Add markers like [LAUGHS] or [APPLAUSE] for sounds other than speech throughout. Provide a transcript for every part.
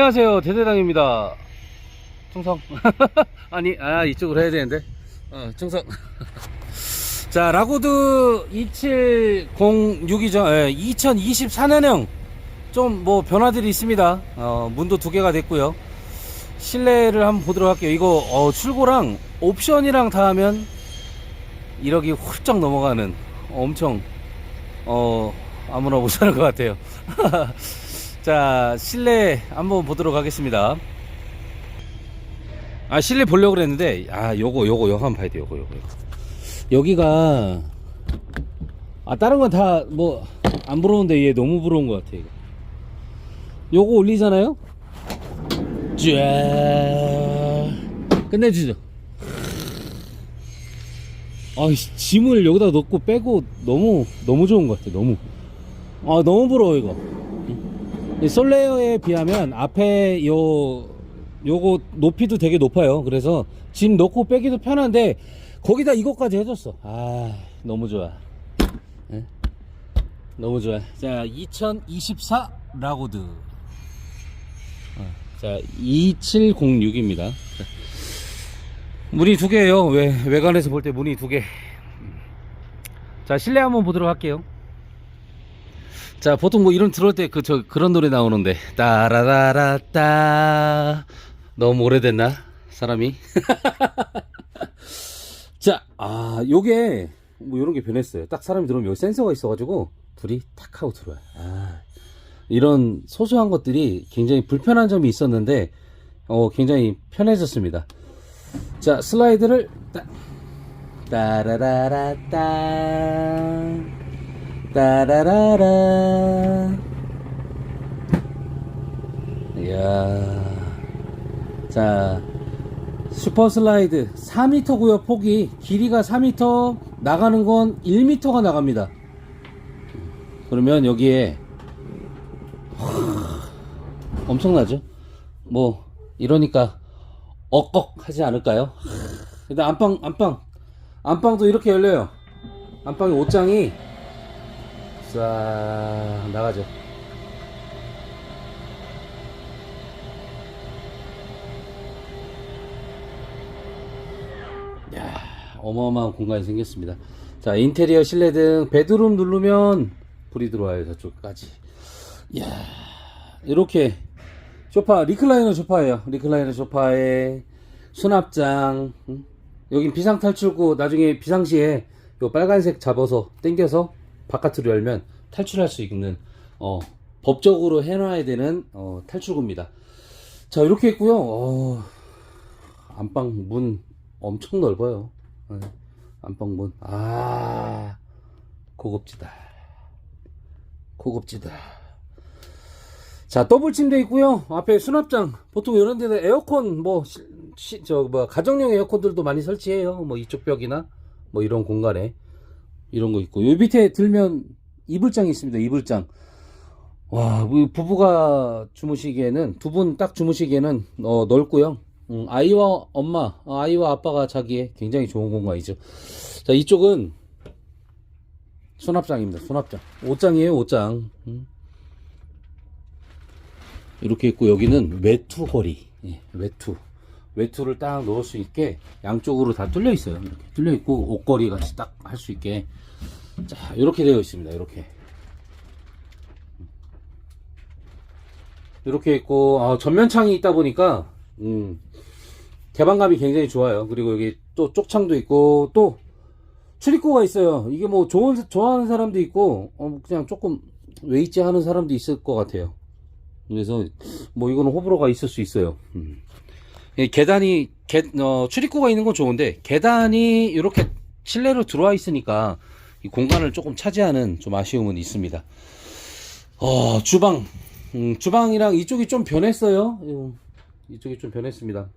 안녕하세요. 대대당입니다. 충성. [LAUGHS] 아니 아 이쪽으로 해야 되는데. 어 충성. [LAUGHS] 자 라고드 2706이죠. 예, 2024년형 좀 뭐 변화들이 있습니다. 어, 문도 두 개가 됐고요. 실내를 한번 보도록 할게요. 이거 어, 출고랑 옵션이랑 다 하면 1억이 훌쩍 넘어가는 엄청 어 아무나 못 사는 것 같아요 [LAUGHS] 자 실내 한번 보도록 하겠습니다. 아 실내 보려고 그랬는데 아 요거 요거 요거 한번 봐야 돼 요거 요거. 여기가 아 다른 건 다 뭐 안 부러운데 얘 너무 부러운 것 같아 이거. 요거 올리잖아요? 쫙 끝내주죠. 아 짐을 여기다 넣고 빼고 너무 너무 좋은 것 같아 너무. 아 너무 부러워 이거. 이 솔레어에 비하면 앞에 요 요거 높이도 되게 높아요. 그래서 짐 넣고 빼기도 편한데 거기다 이것까지 해줬어. 아 너무 좋아. 예? 너무 좋아. 자 2024 라고드. 어, 자 2706입니다. 문이 두 개예요. 왜 외관에서 볼 때 문이 두개자 실내 한번 보도록 할게요 자, 보통 뭐 이런 들어올 때 그, 저, 그런 노래 나오는데. 따라라라따. 너무 오래됐나? 사람이? [LAUGHS] 자, 아, 요게, 뭐 요런 게 변했어요. 딱 사람이 들어오면 여기 센서가 있어가지고, 불이 탁 하고 들어와요. 아, 이런 소소한 것들이 굉장히 불편한 점이 있었는데, 어, 굉장히 편해졌습니다. 자, 슬라이드를, 따, 따라라라따. 따라라라. 이야. 자 슈퍼 슬라이드 4m고요 폭이 길이가 4m 나가는 건 1m가 나갑니다. 그러면 여기에 엄청나죠? 뭐 이러니까 억걱 하지 않을까요? 일단 안방 안방. 안방도 이렇게 열려요. 안방의 옷장이 싹 나가죠. 야 어마어마한 공간이 생겼습니다. 자 인테리어 실내 등 베드룸 누르면 불이 들어와요 저쪽까지. 야 이렇게 소파 리클라이너 소파예요. 리클라이너 소파에 수납장. 응? 여긴 비상 탈출구 나중에 비상시에 요 빨간색 잡아서 당겨서 바깥으로 열면 탈출할 수 있는 어, 법적으로 해놔야 되는 어, 탈출구입니다. 자 이렇게 있고요. 어, 안방 문 엄청 넓어요. 네, 안방 문. 아 고급지다. 고급지다. 자 더블 침대 있고요. 앞에 수납장. 보통 이런 데는 에어컨 뭐 저 뭐 가정용 에어컨들도 많이 설치해요. 뭐 이쪽 벽이나 뭐 이런 공간에. 이런 거 있고. 요 밑에 들면 이불장이 있습니다 이불장. 와 부부가 주무시기에는 두 분 딱 주무시기에는 어, 넓고요. 음, 아이와 엄마 어, 아이와 아빠가 자기에 굉장히 좋은 공간이죠. 자 이쪽은 수납장입니다 수납장. 옷장이에요 옷장. 음. 이렇게 있고 여기는 외투 거리. 예, 외투 외투를 딱 넣을 수 있게 양쪽으로 다 뚫려 있어요. 이렇게 뚫려 있고 옷걸이 같이 딱 할 수 있게 자 이렇게 되어 있습니다. 이렇게 이렇게 있고 아, 전면창이 있다 보니까 음, 개방감이 굉장히 좋아요. 그리고 여기 또 쪽창도 있고 또 출입구가 있어요. 이게 뭐 좋은 좋아하는 사람도 있고 어, 그냥 조금 웨이지 하는 사람도 있을 것 같아요. 그래서 뭐 이거는 호불호가 있을 수 있어요. 음. 이 계단이 계, 어, 출입구가 있는 건 좋은데 계단이 이렇게 실내로 들어와 있으니까 이 공간을 조금 차지하는 좀 아쉬움은 있습니다. 어, 주방 음, 주방이랑 이쪽이 좀 변했어요. 음, 이쪽이 좀 변했습니다.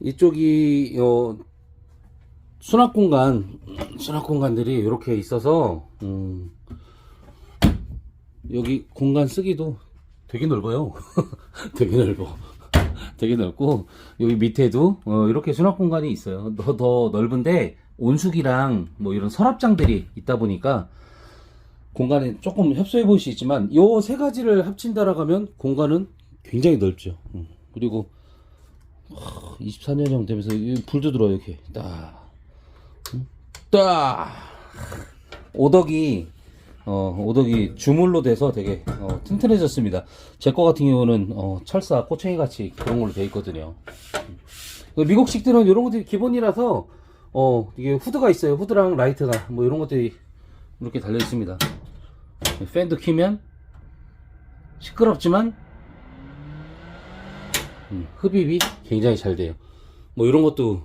이쪽이 어, 수납 공간 수납 공간들이 이렇게 있어서 음, 여기 공간 쓰기도 되게 넓어요. [LAUGHS] 되게 넓어. [LAUGHS] 되게 넓고 여기 밑에도 어, 이렇게 수납 공간이 있어요. 더, 더 넓은데 온수기랑 뭐 이런 서랍장들이 있다 보니까 공간이 조금 협소해 보일 수 있지만 요 세 가지를 합친다라고 하면 공간은 굉장히 넓죠. 음. 그리고 24년형 되면서 이 불도 들어요 이렇게 딱, 음. 딱 오덕이 어 오덕이 주물로 돼서 되게 어, 튼튼해졌습니다. 제 거 같은 경우는 어, 철사 꼬챙이 같이 그런 걸로 돼 있거든요. 음. 미국식들은 이런 것들이 기본이라서 어 이게 후드가 있어요. 후드랑 라이트가 뭐 이런 것들이 이렇게 달려 있습니다. 팬도 키면 시끄럽지만 음, 흡입이 굉장히 잘 돼요. 뭐 이런 것도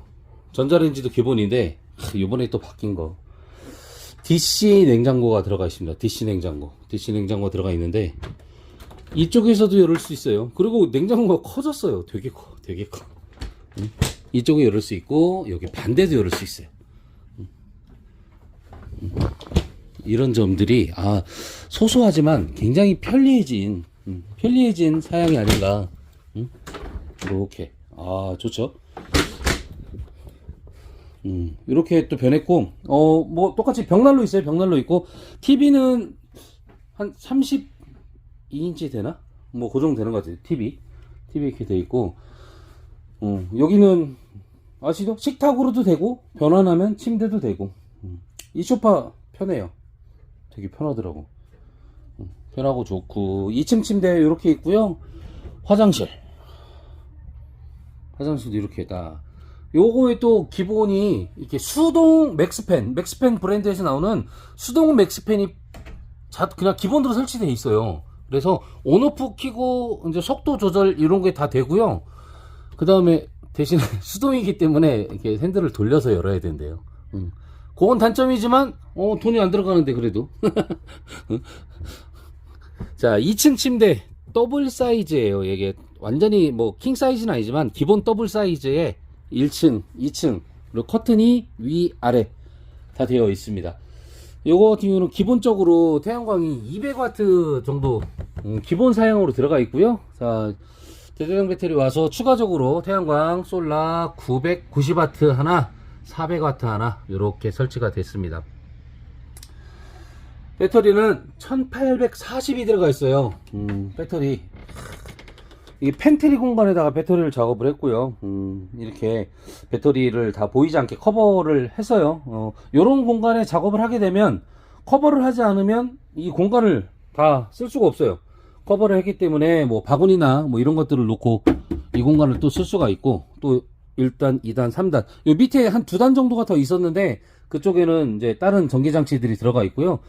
전자레인지도 기본인데 하, 이번에 또 바뀐 거 DC 냉장고가 들어가 있습니다. DC 냉장고, DC 냉장고 들어가 있는데 이쪽에서도 열을 수 있어요. 그리고 냉장고가 커졌어요. 되게 커, 되게 커. 음, 이쪽에 열을 수 있고 여기 반대도 열을 수 있어요. 이런 점들이 아 소소하지만 굉장히 편리해진 음, 편리해진 사양이 아닌가. 음? 이렇게 아 좋죠. 음, 이렇게 또 변했고, 어, 뭐, 똑같이 벽난로 있어요. 벽난로 있고, TV는 한 32인치 되나? 뭐, 그 정도 되는 것 같아요. TV. TV 이렇게 돼 있고, 어, 여기는, 아시죠? 식탁으로도 되고, 변환하면 침대도 되고, 음, 이 소파 편해요. 되게 편하더라고. 음, 편하고 좋고, 2층 침대 이렇게 있고요. 화장실. 화장실도 이렇게 딱. 요거에 또 기본이 이렇게 수동 맥스팬, 맥스팬 브랜드에서 나오는 수동 맥스팬이 자, 그냥 기본으로 설치되어 있어요. 그래서 온오프 키고 이제 속도 조절 이런 게 다 되고요. 그 다음에 대신에 [LAUGHS] 수동이기 때문에 이렇게 핸들을 돌려서 열어야 된대요. 음. 그건 단점이지만 어, 돈이 안 들어가는데 그래도. [LAUGHS] 자, 2층 침대 더블 사이즈예요. 이게 완전히 뭐 킹 사이즈는 아니지만 기본 더블 사이즈에 1층, 2층 그리고 커튼이 위 아래 다 되어 있습니다. 요거 같은 경우는 기본적으로 태양광이 200W 정도 음, 기본 사양으로 들어가 있고요. 자, 대대장 배터리 와서 추가적으로 태양광 솔라 990W 하나, 400W 하나 이렇게 설치가 됐습니다. 배터리는 1840이 들어가 있어요. 음, 배터리 이 팬트리 공간에다가 배터리를 작업을 했고요. 음, 이렇게 배터리를 다 보이지 않게 커버를 해서요. 어, 이런 공간에 작업을 하게 되면 커버를 하지 않으면 이 공간을 다 쓸 수가 없어요. 커버를 했기 때문에 뭐 바구니나 뭐 이런 것들을 놓고 이 공간을 또 쓸 수가 있고 또 1단, 2단, 3단. 요 밑에 한 두 단 정도가 더 있었는데 그쪽에는 이제 다른 전기 장치들이 들어가 있고요.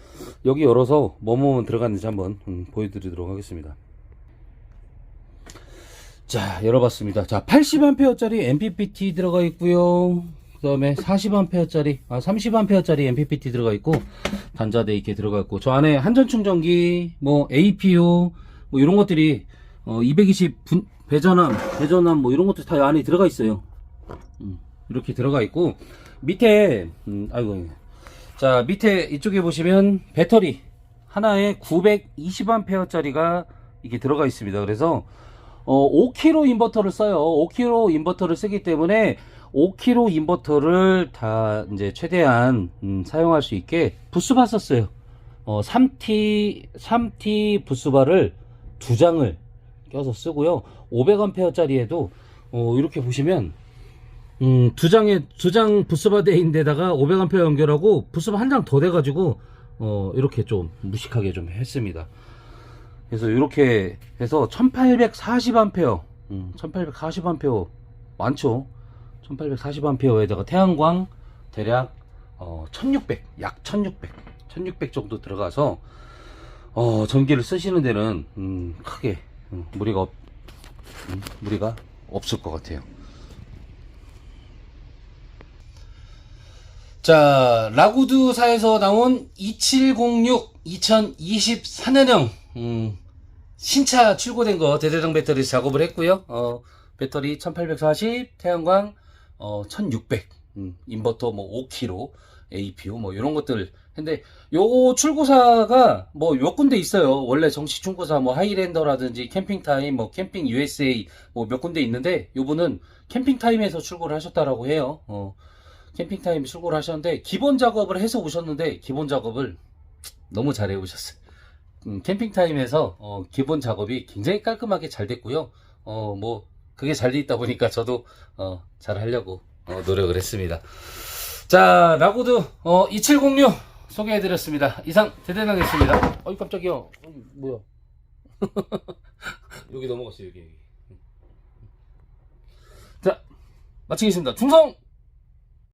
여기 열어서 뭐뭐 들어갔는지 한번 음, 보여드리도록 하겠습니다. 자, 열어봤습니다. 자, 80A짜리 MPPT 들어가 있고요. 그 다음에 40A짜리, 아, 30A짜리 MPPT 들어가 있고, 단자대 이렇게 들어가 있고, 저 안에 한전 충전기, 뭐, APU, 뭐, 이런 것들이, 어, 220 분, 배전함, 배전함, 뭐, 이런 것도 다 안에 들어가 있어요. 음, 이렇게 들어가 있고, 밑에, 음, 아이고, 자, 밑에 이쪽에 보시면 배터리 하나에 920A짜리가 이게 들어가 있습니다. 그래서, 어, 5kg 인버터를 써요. 5kg 인버터를 쓰기 때문에 5kg 인버터를 다 이제 최대한 음, 사용할 수 있게 부스바 썼어요. 어, 3T 3T 부스바를 두 장을 껴서 쓰고요. 500A짜리에도 어, 이렇게 보시면 음, 두 장에 두 장 부스바 대인데다가 500A 연결하고 부스바 한 장 더 돼 가지고 어, 이렇게 좀 무식하게 좀 했습니다. 그래서 이렇게 해서 1840A, 음, 1840A 많죠. 1840A에다가 태양광 대략 어, 1600, 약 1600, 1600 정도 들어가서 어, 전기를 쓰시는 데는 음, 크게 음, 무리가 없, 음, 무리가 없을 것 같아요. 자, 라구드사에서 나온 2706 2024년형 음, 신차 출고된 거 대대장 배터리 작업을 했고요. 어, 배터리 1840, 태양광 어, 1600, 음, 인버터 뭐 5kg, APU 뭐 이런 것들. 근데 요 출고사가 뭐 몇 군데 있어요. 원래 정식 출고사 뭐 하이랜더라든지 캠핑타임, 뭐 캠핑 USA 뭐 몇 군데 있는데 요분은 캠핑타임에서 출고를 하셨다라고 해요. 어, 캠핑타임 출고를 하셨는데 기본 작업을 해서 오셨는데 기본 작업을 너무 잘해 오셨어요. 음, 캠핑 타임에서 어, 기본 작업이 굉장히 깔끔하게 잘 됐고요. 어, 뭐 그게 잘 돼 있다 보니까 저도 어, 잘 하려고 어, 노력을 했습니다. 자, 라고드 어, 2706 소개해드렸습니다. 이상 대단하겠습니다. 어이 깜짝이야. 어이, 뭐야? [LAUGHS] 여기 넘어갔어요 여기. 자, 마치겠습니다. 충성!